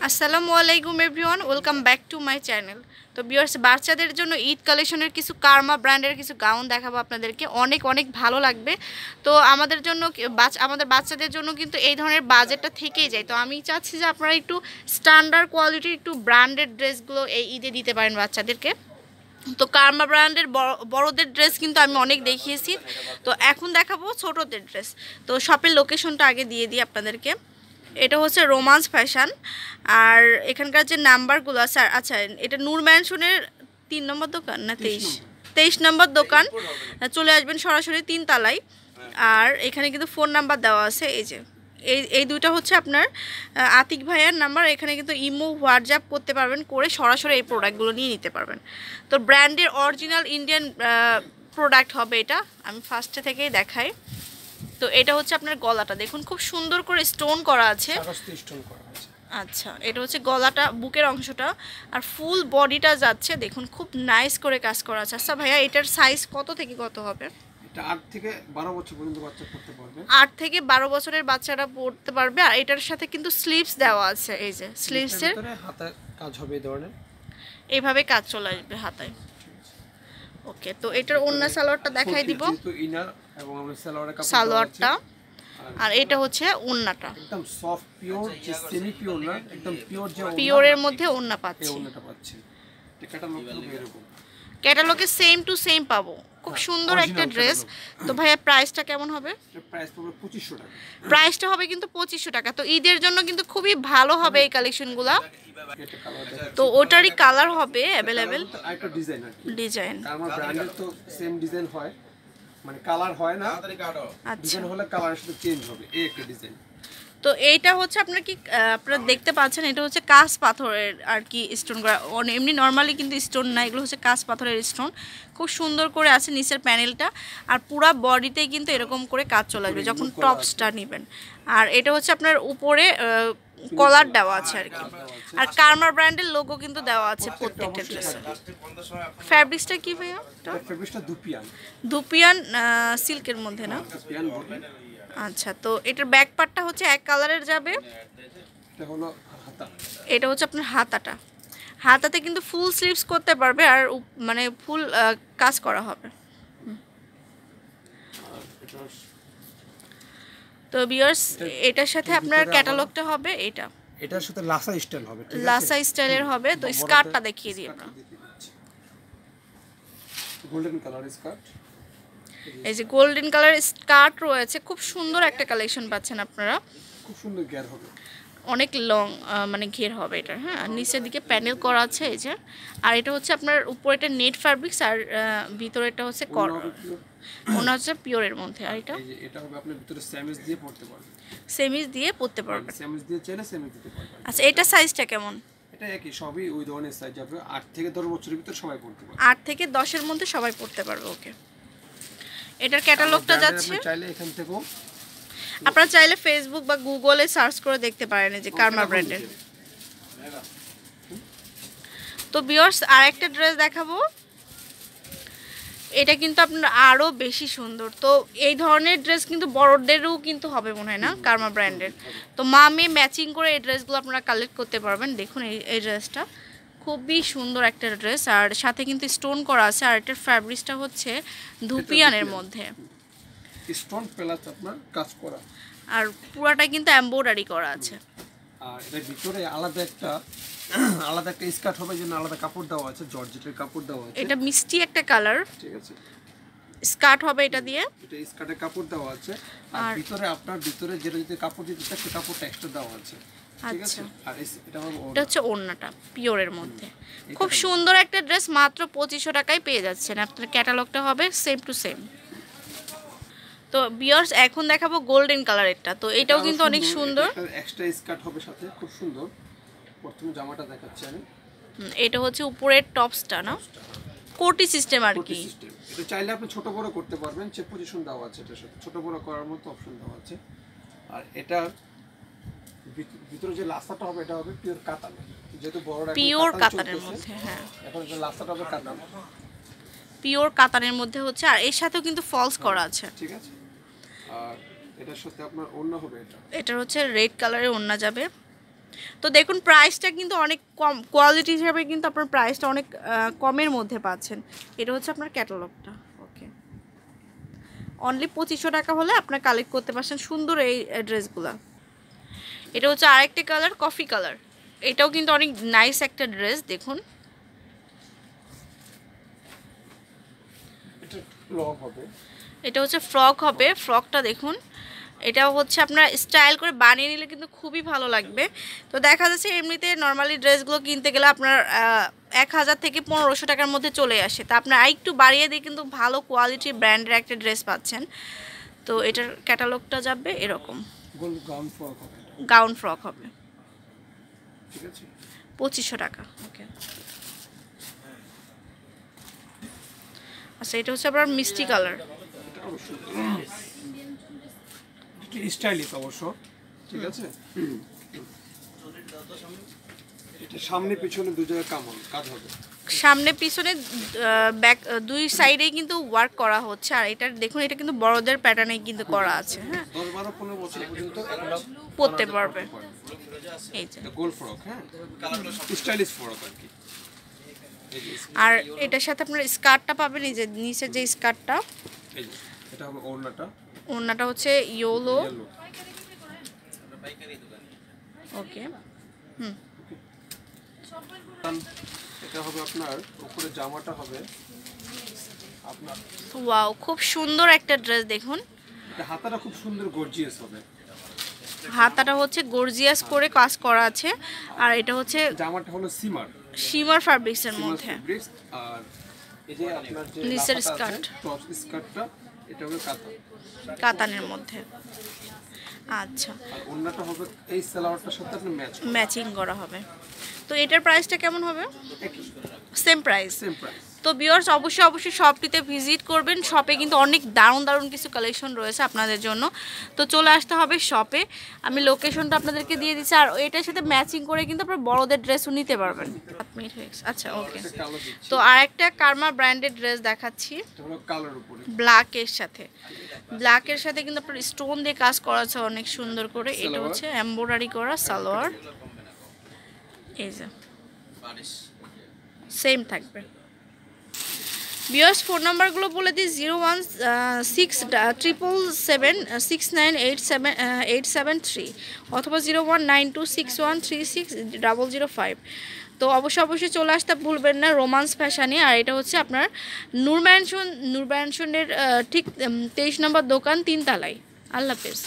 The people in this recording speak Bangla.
আসসালামু আলাইকুম everyone, welcome back to my channel. তো বিয়ার্স বাচ্চাদের জন্য ঈদ কালেকশনের কিছু কার্মা ব্র্যান্ডের কিছু গাউন দেখাবো আপনাদেরকে। অনেক অনেক ভালো লাগবে। তো আমাদের জন্য আমাদের বাচ্চাদের জন্য কিন্তু এই ধরনের বাজেটটা থেকেই যায়। তো আমি চাচ্ছি যে আপনারা একটু স্ট্যান্ডার্ড কোয়ালিটির একটু ব্র্যান্ডেড ড্রেসগুলো এই ঈদে দিতে পারেন বাচ্চাদেরকে। তো কার্মা ব্র্যান্ডের বড়- বড়দের ড্রেস কিন্তু আমি অনেক দেখিয়েছি। তো এখন দেখাবো ছোটদের ড্রেস তো শপের লোকেশনটা আগে দিয়ে দিই আপনাদেরকে। এটা হচ্ছে রোমান্স ফ্যাশন। আর এখানকার যে নাম্বারগুলো আছে আর- আচ্ছা এটা নূর ম্যানশনের তিন নম্বর দোকান না তেইশ তেইশ? নম্বর। দোকান। চলে আসবেন সরাসরি তিন তালায়। আর এখানে কিন্তু ফোন নাম্বার দেওয়া আছে এই যে। এই এই দুইটা হচ্ছে আপনার আতিক ভাইয়ার নাম্বার। এখানে কিন্তু ইমো হোয়াটসঅ্যাপ করতে পারবেন করে সরাসরি এই প্রোডাক্টগুলো নিয়ে নিতে পারবেন। তো ব্র্যান্ডের অরিজিনাল ইন্ডিয়ান প্রোডাক্ট হবে এটা। আমি ফার্স্টে থেকেই দেখাই। তো এটা হচ্ছে আপনার গলাটা। দেখুন খুব সুন্দর করে স্টোন করা আছে। আচ্ছা এটা হচ্ছে গলাটা বুকের অংশটা। আর ফুল বডিটা যাচ্ছে দেখুন খুব নাইস করে কাজ করা আছে। আচ্ছা ভাইয়া এটার সাইজ কত থেকে কত হবে? আট থেকে বারো বছরের বাচ্চারা পড়তে পারবে। আর এটার সাথে কিন্তু স্লিভস দেওয়া আছে এই যে স্লিভসের কাজ হবে ধরনের। এইভাবে কাজ চলে আসবে হাতায় ওকে তো এটার অন্য সালোয়ারটা দেখাই দিব। এবং আমরা সালোয়ারের কাপড় সালোয়ারটা। আর এটা হচ্ছে ওন্নাটা একদম সফট পিওর যে সেমি পিওর না একদম পিওর যে পিওরের মধ্যে ওন্না পাচ্ছি। ওড়নাটা পাচ্ছি। এরকম ক্যাটালগে সেম টু সেম পাবো। খুব হ্যাঁ, সুন্দর একটা ড্রেস তো ভাইয়া প্রাইসটা কেমন হবে? প্রাইসটা হবে কিন্তু পঁচিশশো টাকা। তো ঈদের জন্য কিন্তু খুবই ভালো হবে এই কালেকশনগুলো তো ওটারই কালার হবে অ্যাভেলেবেল ডিজাইন ডিজাইন হয়। মানে কালার হয় না। আচ্ছা। ডিজাইন হলে কালারের সাথে চেঞ্জ হবে এই একটা ডিজাইন তো এইটা হচ্ছে আপনার কি আপনারা দেখতে পাচ্ছেন এটা হচ্ছে কাঁচ পাথরের আর কি স্টোন করা অন- এমনি নর্মালি কিন্তু স্টোন না এগুলো হচ্ছে কাঁচ পাথরের স্টোন খুব সুন্দর করে আছে নিচের প্যানেলটা আর পুরা বডিতেই কিন্তু এরকম করে কাজ চলে আসবে যখন টপসটা নেবেন। আর এটা হচ্ছে আপনার উপরে কলার দেওয়া আছে আর কি। আর কার্মার ব্র্যান্ডের লোগো কিন্তু দেওয়া আছে প্রত্যেকটা ড্রেসে ফ্যাব্রিক্সটা কি ভাইয়া? দুপিয়ান ধুপিয়ান সিল্কের মধ্যে না? আচ্ছা তো এটার ব্যাক পার্টটা হচ্ছে এক কালারের যাবে। এটা হলো হাতা। এটা হচ্ছে আপনার হাতাটা। হাতাতে কিন্তু ফুল স্লিভস করতে পারবে আর মানে ফুল কাজ করা হবে। তো বিয়ার্স এটার সাথে আপনার ক্যাটালগটা হবে এটা। এটার সাথে লাসা স্টাইল হবে লাসা স্টাইলের হবে তো স্কার্টটা দেখিয়ে দিই আমরা। গোল্ডেন কালার স্কার্ট এই যে গোল্ডেন কালার স্কার্ট রয়েছে খুব সুন্দর একটা কালেকশন পাচ্ছেন আপনারা। খুব সুন্দর গ্যার হবে। অনেক লং মানে ঘের হবে এটা হ্যাঁ? আর নিচের দিকে প্যানেল করা আছে এই যে। আর এটা হচ্ছে আপনার উপরে এটা নেট ফ্যাব্রিক্স আর ভিতরে এটা হচ্ছে কর। ওনা হচ্ছে পিওরের মধ্যে। আর এটা? এটা হবে আপনার ভিতরে স্যামিজ দিয়ে পড়তে পারবেন। সেমিজ দিয়ে পরতে পারবেন। স্যামিজ দিয়ে চাইলে স্যামিজ দিতে পারবেন। আচ্ছা এটা সাইজটা কেমন? এটা একই সবই ওই ধরনের সাইজ আপনি আট থেকে দশ বছরের ভিতরে সবাই পড়তে পারবে। আট থেকে দশের মধ্যে সবাই পড়তে পারবে ওকে এটার ক্যাটালগটা যাচ্ছে। আপনি চাইলে এখান থেকেও আপনারা চাইলে ফেসবুক বা গুগলে সার্চ করে দেখতে পারেন যে কার্মা ব্র্যান্ডের তো বিয়ার্স আর একটা ড্রেস দেখাবো। এটা কিন্তু আপনার আরও বেশি সুন্দর। তো এই ধরনের ড্রেস কিন্তু বড়দেরও কিন্তু হবে মনে হয় না কার্মা ব্র্যান্ডের তো মা মেয়ে ম্যাচিং করে এই ড্রেসগুলো আপনারা কালেক্ট করতে পারবেন। দেখুন এই এই ড্রেসটা খুবই সুন্দর একটা ড্রেস আর সাথে কিন্তু স্টোন করা আছে। আর এটার ফ্যাব্রিক্সটা হচ্ছে ধুপিয়ানের মধ্যে। স্টোন প্লাস আপনার কাজ করা। আর পুরাটা কিন্তু এম্ব্রয়ডারি করা আছে। আর এটার ভিতরে আলাদা একটা আলাদা একটা স্কার্ট হবে জন্য আলাদা কাপড় দেওয়া আছে জর্জেটের কাপড় দেওয়া আছে। এটা মিষ্টি একটা কালার ঠিক আছে। স্কার্ট হবে এটা দিয়ে। এটা স্কার্টের কাপড় দেওয়া আছে। আর ভিতরে আপনার ভিতরে যেটা যদি কাপড় দিতে চায় সেই কাপড়টা এক্সট্রা দেওয়া আছে। আচ্ছা। আর এটা এটা হচ্ছে ওড়নাটা পিওরের মধ্যে। খুব সুন্দর একটা ড্রেস মাত্র পঁচিশশো টাকায় পেয়ে যাচ্ছেন। আপনার ক্যাটালগটা হবে সেম টু সেম তো বিয়ার্স এখন দেখাবো গোল্ডেন কালারেরটা। তো এটাও কিন্তু অনেক সুন্দর এক্সট্রা স্কার্ট হবে সাথে খুব সুন্দর। প্রথমে জামাটা দেখাচ্ছি আমি। এটা হচ্ছে উপরের টপসটা না? কোটি সিস্টেম আর কি। এটা চাইলে আপনি ছোট বড় করতে পারবেন চেক পজিশন দেওয়া আছে এটার সাথে। ছোট বড় করার মতো অপশন দেওয়া আছে। আর এটা ভিত- ভিতরে যে লাস্তাটা হবে এটা হবে পিওর কাতান। যেহেতু বড় পিওর কাতানের মধ্যে হ্যাঁ। এখন যে লাস্তাটা হবে কাতান। পিওর কাতানের মধ্যে হচ্ছে আর এর সাথেও কিন্তু ফলস করা আছে। ঠিক আছে। এটার সাথে আপনার অন্য হবে এটা? হচ্ছে রেড কালারের ওড়না যাবে। তো দেখুন প্রাইসটা কিন্তু অনেক কম কোয়ালিটি হিসাবে কিন্তু আপনার প্রাইসটা অনেক কমের মধ্যে পাচ্ছেন। এটা হচ্ছে আপনার ক্যাটালগটা ওকে অনলি পঁচিশশো টাকা হলে আপনার কালেক্ট করতে পারছেন সুন্দর এই ড্রেসগুলো এটা হচ্ছে আরেকটা কালার কফি কালার এটাও কিন্তু অনেক নাইস একটা ড্রেস দেখুন। হবে। এটা হচ্ছে ফ্রক হবে। ফ্রকটা দেখুন। এটা হচ্ছে আপনার স্টাইল করে বানিয়ে নিলে কিন্তু খুবই ভালো লাগবে। তো দেখা যাচ্ছে এমনিতে নর্মালি ড্রেসগুলো কিনতে গেলে আপনার এক হাজার থেকে পনেরোশো টাকার মধ্যে চলে আসে। তা আপনার আরেকটু বাড়িয়ে দিয়ে কিন্তু ভালো কোয়ালিটির ব্র্যান্ডের একটা ড্রেস পাচ্ছেন। তো এটার ক্যাটালগটা যাবে এরকম। গাউন ফ্রক হবে। পঁচিশশো টাকা ওকে আচ্ছা এটা হচ্ছে আপনার মিষ্টি কালার একটু স্টাইলিশ অবশ্য ঠিক আছে? এটা সামনে পিছনে দু জায়গায় কাম হবে কাজ হবে। সামনে পিছনে ব্যাক দুই সাইডেই কিন্তু ওয়ার্ক করা হচ্ছে আর এটা দেখুন এটা কিন্তু বড়দের প্যাটার্নে কিন্তু করা আছে হ্যাঁ? পরতে পারবে। এই যে। গোল ফ্রক হ্যাঁ? স্টাইলিশ ফ্রক আর কি। আর এটার সাথে আপনার স্কার্টটা পাবেন এই যে নিচে যে স্কার্টটা এটা হবে ওড়নাটা। ওনাটা হচ্ছে ইয়োলো। ওকে। হুম। এটা হবে আপনার উপরে জামাটা হবে। আপনার ওয়াও খুব সুন্দর একটা ড্রেস দেখুন। এটা হাতাটা খুব সুন্দর গর্জিয়াস হবে। হাতাটা হচ্ছে গর্জিয়াস করে কাজ করা আছে। আর এটা হচ্ছে জামাটা হলো সিমার। ফ্যাব্রিক্সের সিমার মধ্যে। আর এই যে আপনার যে স্কার্ট। টপ স্কার্টটা এটা হবে কাতা কাতানের মধ্যে। আচ্ছা। অন্যটা হবে এই সালোয়ারটার সাথে আপনি ম্যাচ ম্যাচিং করা হবে। তো এটার প্রাইসটা কেমন হবে? সেম প্রাইস সেম প্রাইস তো বিয়ার্স অবশ্যই অবশ্যই শপটিতে ভিজিট করবেন। শপে কিন্তু অনেক দারুণ দারুণ কিছু কালেকশন রয়েছে আপনাদের জন্য। তো চলে আসতে হবে শপে আমি লোকেশনটা আপনাদেরকে দিয়ে দিচ্ছি। আর এটার সাথে ম্যাচিং করে কিন্তু আপনার বড়দের ড্রেসও নিতে পারবেন। আচ্ছা ওকে দিচ্ছি। তো আরেকটা কার্মা ব্র্যান্ডের ড্রেস দেখাচ্ছি। ব্ল্যাকের সাথে। ব্ল্যাকের সাথে কিন্তু আপনার স্টোন দিয়ে কাজ করা আছে অনেক সুন্দর করে। এটা হচ্ছে এমব্রয়ডারি করা সালোয়ার। এই যে। সেম থাকবে। বিয়ার্স ফোন নাম্বারগুলো বলে দিই zero one six triple seven six nine eight seven eight seven three অথবা zero one nine two six one three six double zero five তো অবশ্যই অবশ্যই চলে আসতে ভুলবেন না রোমান্স ফ্যাশানে আর এটা হচ্ছে আপনার নূর ম্যানশন ঠিক তেইশ নম্বর দোকান তিনতলায়। আল্লাহ হাফেজ।